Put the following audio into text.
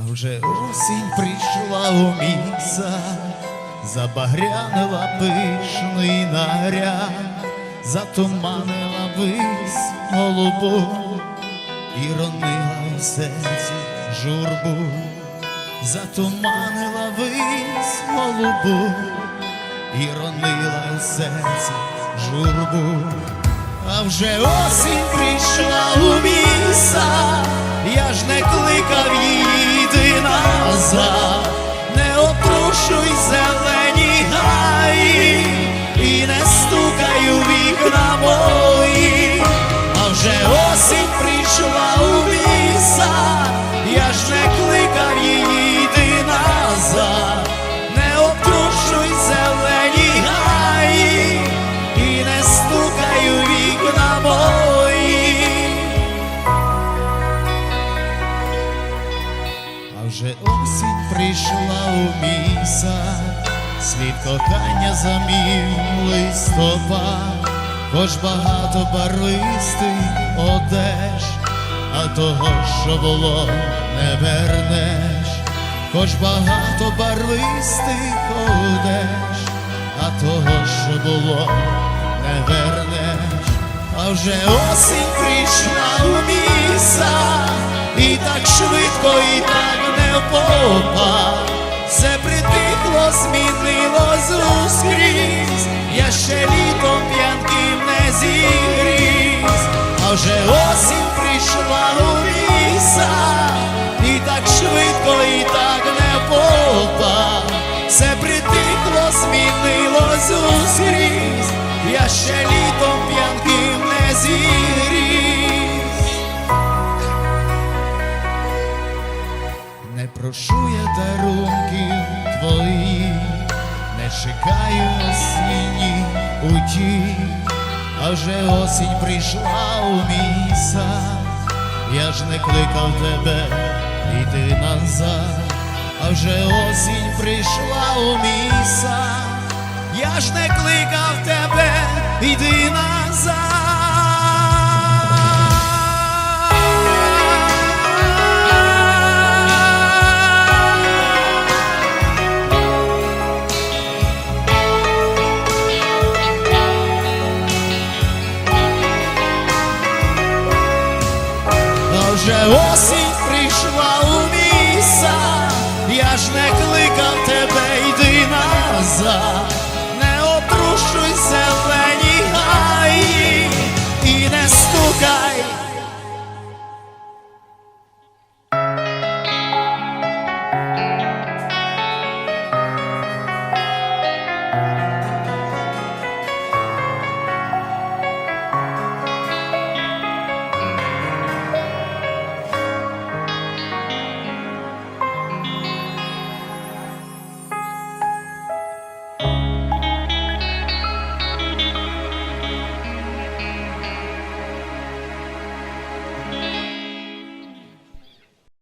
А вже осінь прийшла у мій сад, забагрянила пишний наряд, затуманила вись голубу і ронила у серці журбу, затуманила вись голубу і ронила у серці журбу. А вже осінь прийшла luxos вже осінь прийшла у мій сад, світ кохання замів листопад, хоч багато барвистих одеж, а того, що було, не вернеш, хоч багато барвистих одеж, а того, що було, не вернеш, а вже осінь прийшла у мій сад, і так швидко, і так не впопа, все притихло, змінилось ускрізь, я ще літом п'янким не зігріз, а вже осінь прийшла у мій сад, і так швидко, і так не впопа, все притихло, змінилось ускрізь, я ще літом п'янким не зігріз. Прошу я дарунків твоїх, не чекаю осінні уті, а вже осінь прийшла у мій сад, я ж не кликав тебе, йди назад, а вже осінь прийшла вже осінь прийшла у мій я ж не кликав тебе, йди назад,